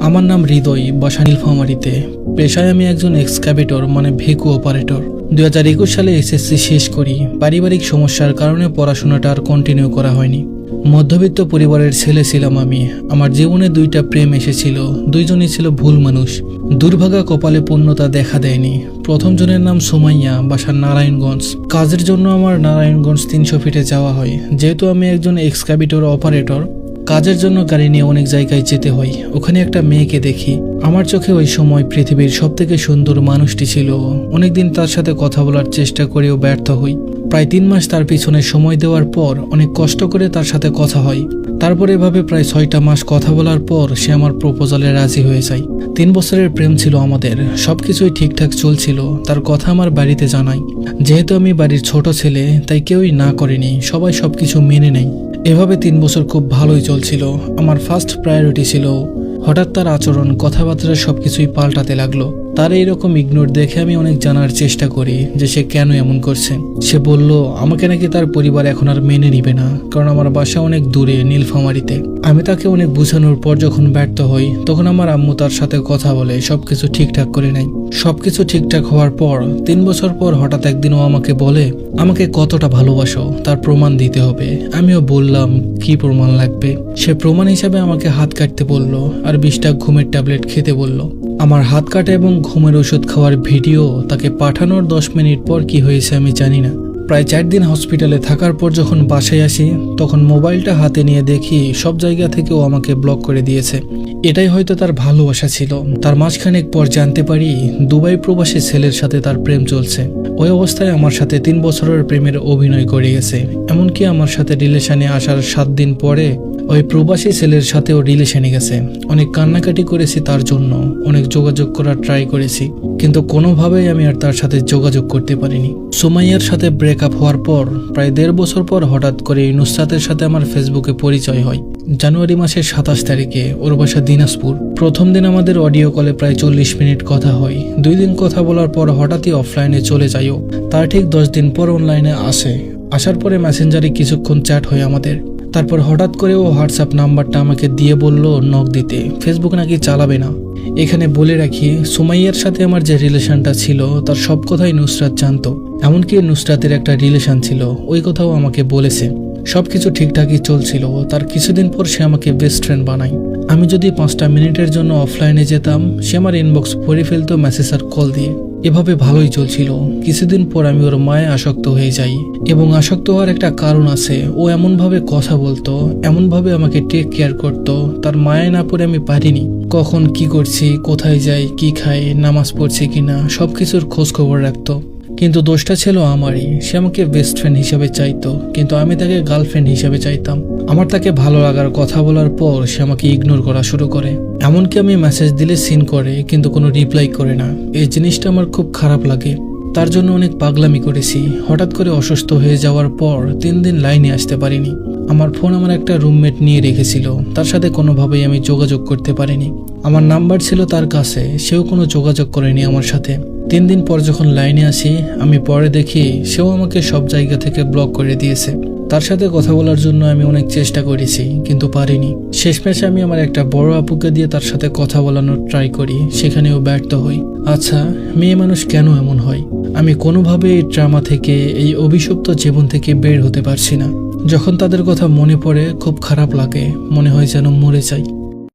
আমার নাম হৃদয়, বাসা নীলফামারিতে। পেশায় আমি একজন এক্সক্যাভেটর মানে ভেকু অপারেটর। দু হাজার একুশ সালে এসএসসি শেষ করি। পারিবারিক সমস্যার কারণে পড়াশোনাটা আর কন্টিনিউ করা হয়নি। মধ্যবিত্ত পরিবারের ছেলে ছিলাম আমি। আমার জীবনে দুইটা প্রেম এসেছিল। দুইজনই ছিল ভুল মানুষ। দুর্ভাগা কপালে পূর্ণতা দেখা দেয়নি। প্রথম জনের নাম সোমাইয়া, বাসা নারায়ণগঞ্জ। কাজের জন্য আমার নারায়ণগঞ্জ তিনশো ফিটে যাওয়া হয়। যেহেতু আমি একজন এক্সক্যাভিটর, অপারেটর কাজের জন্য গাড়ি নিয়ে অনেক জায়গায় যেতে হয়। ওখানে একটা মেয়েকে দেখি। আমার চোখে ওই সময় পৃথিবীর সব থেকে সুন্দর মানুষটি ছিল। অনেকদিন তার সাথে কথা বলার চেষ্টা করেও ব্যর্থ হই। প্রায় তিন মাস তার পিছনে সময় দেওয়ার পর অনেক কষ্ট করে তার সাথে কথা হয়। তারপর এভাবে প্রায় ছয়টা মাস কথা বলার পর সে আমার প্রপোজালে রাজি হয়ে যায়। তিন বছরের প্রেম ছিল আমাদের। সবকিছুই ঠিকঠাক চলছিল। তার কথা আমার বাড়িতে জানাই। যেহেতু আমি বাড়ির ছোট ছেলে, তাই কেউই না করেনি। সবাই সবকিছু মেনে নেয়। এভাবে তিন বছর খুব ভালোই চলছিল। আমার ফার্স্ট প্রায়োরিটি ছিল হঠাৎ তার আচরণ কথাবার্তা সবকিছুই পাল্টাতে লাগল। তার এইরকম ইগনোর দেখে আমি অনেক জানার চেষ্টা করি যে সে কেন এমন করছে। সে বলল, আমাকে নাকি তার পরিবার এখন আর মেনে নিবে না, কারণ আমার বাসা অনেক দূরে, নীলফামারিতে। আমি তাকে অনেক বোঝানোর পর যখন ব্যর্থ হই, তখন আমার আম্মু তার সাথে কথা বলে, সবকিছু ঠিকঠাক করে নেয়। সবকিছু ঠিকঠাক হওয়ার পর, তিন বছর পর হঠাৎ একদিন ও আমাকে বলে, আমাকে কতটা ভালোবাসো, তার প্রমাণ দিতে হবে। আমিও বললাম, কি প্রমাণ লাগবে? সে প্রমাণ হিসাবে আমাকে হাত কাটতে বলল, আর বিশটা ঘুমের ট্যাবলেট খেতে বলল। আমার হাত কাটা এবং ঘুমের ওষুধ খাওয়ার ভিডিও তাকে পাঠানোর দশ মিনিট পর কি হয়েছে আমি জানি না। প্রায় চার দিন হসপিটালে থাকার পর যখন বাসায় আসি, তখন মোবাইলটা হাতে নিয়ে দেখি সব জায়গা থেকে ও আমাকে ব্লক করে দিয়েছে। এটাই হয়তো তার ভালোবাসা ছিল। তার মাঝখানেক পর জানতে পারি দুবাই প্রবাসী ছেলের সাথে তার প্রেম চলছে। ওই অবস্থায় আমার সাথে তিন বছরের প্রেমের অভিনয় করে গেছে। এমনকি আমার সাথে রিলেশনে আসার সাত দিন পরে ওই প্রবাসী ছেলের সাথেও রিলেশনে গেছে। অনেক কান্নাকাটি করেছি তার জন্য, অনেক যোগাযোগ করার ট্রাই করেছি, কিন্তু কোনোভাবেই আমি আর তার সাথে যোগাযোগ করতে পারিনি। সুমাইয়ার সাথে ব্রেকআপ হওয়ার পর, প্রায় দেড় বছর পর হঠাৎ করে নুসরাতের সাথে আমার ফেসবুকে পরিচয় হয়। জানুয়ারি মাসের সাতাশ তারিখে ওর বাসা দিনাজপুর। প্রথম দিন আমাদের অডিও কলে প্রায় চল্লিশ মিনিট কথা হয়। দুই দিন কথা বলার পর হঠাৎই অফলাইনে চলে যাইও। তার ঠিক দশ দিন পর অনলাইনে আসে। আসার পরে মেসেঞ্জারে কিছুক্ষণ চ্যাট হয় আমাদের। তারপর হঠাৎ করে ও হোয়াটসঅ্যাপ নাম্বারটা আমাকে দিয়ে বলল নক দিতে। ফেসবুক নাকি চালাবে না। এখানে বলে রাখি, সুমাইয়ার সাথে আমার যে রিলেশনটা ছিল, তার সব কথাই নুসরাত জানতো। এমনকি নুসরাতের একটা রিলেশন ছিল, ওই কথাও আমাকে বলেছে। সব কিছু ঠিকঠাকই চলছিল, তার কিছুদিন পর সে আমাকে বেস্ট ফ্রেন্ড বানায়। আমি যদি পাঁচটা মিনিটের জন্য অফলাইনে যেতাম, সে আমার ইনবক্স ভরে ফেলতো মেসেজ আর কল দিয়ে। এভাবে ভালোই চলছিল। কিছুদিন পর আমি ওর মায়ে আসক্ত হয়ে যাই এবং আসক্ত হওয়ার একটা কারণ আছে। ও এমনভাবে কথা বলতো, এমনভাবে আমাকে টেক কেয়ার করতো। তার মায়ে না পড়ে আমি পারিনি। কখন কি করছি, কোথায় যাই, কি খাই, নামাজ পড়ছি কিনা, সবকিছুর খোঁজ খবর রাখতো। কিন্তু দোষটা ছিল আমারই। সে আমাকে বেস্ট ফ্রেন্ড হিসেবে চাইতো, কিন্তু আমি তাকে গার্লফ্রেন্ড হিসেবে চাইতাম। আমার তাকে ভালো লাগার কথা বলার পর সে আমাকে ইগনোর করা শুরু করে। এমনকি আমি মেসেজ দিলে সিন করে, কিন্তু কোনো রিপ্লাই করে না। এই জিনিসটা আমার খুব খারাপ লাগে। তার জন্য অনেক পাগলামি করেছি। হঠাৎ করে অসুস্থ হয়ে যাওয়ার পর তিন দিন লাইনে আসতে পারিনি। আমার ফোন আমার একটা রুমমেট নিয়ে রেখেছিল। তার সাথে কোনোভাবেই আমি যোগাযোগ করতে পারিনি। আমার নাম্বার ছিল তার কাছে। সেও কোনো যোগাযোগ করেনি আমার সাথে। তিন দিন পর যখন লাইনে আসি, আমি পরে দেখি সেও আমাকে সব জায়গা থেকে ব্লক করে দিয়েছে। তার সাথে কথা বলার জন্য আমি অনেক চেষ্টা করেছি, কিন্তু পারিনি। শেষমেশে আমি আমার একটা বড় আপুকে দিয়ে তার সাথে কথা বলানোর ট্রাই করি, সেখানেও ব্যর্থ হই। আচ্ছা মেয়ে মানুষ কেন এমন হয়? আমি কোনোভাবে এই ড্রামা থেকে, এই অভিশপ্ত জীবন থেকে বের হতে পারছি না। যখন তাদের কথা মনে পড়ে, খুব খারাপ লাগে, মনে হয় যেন মরে যাই।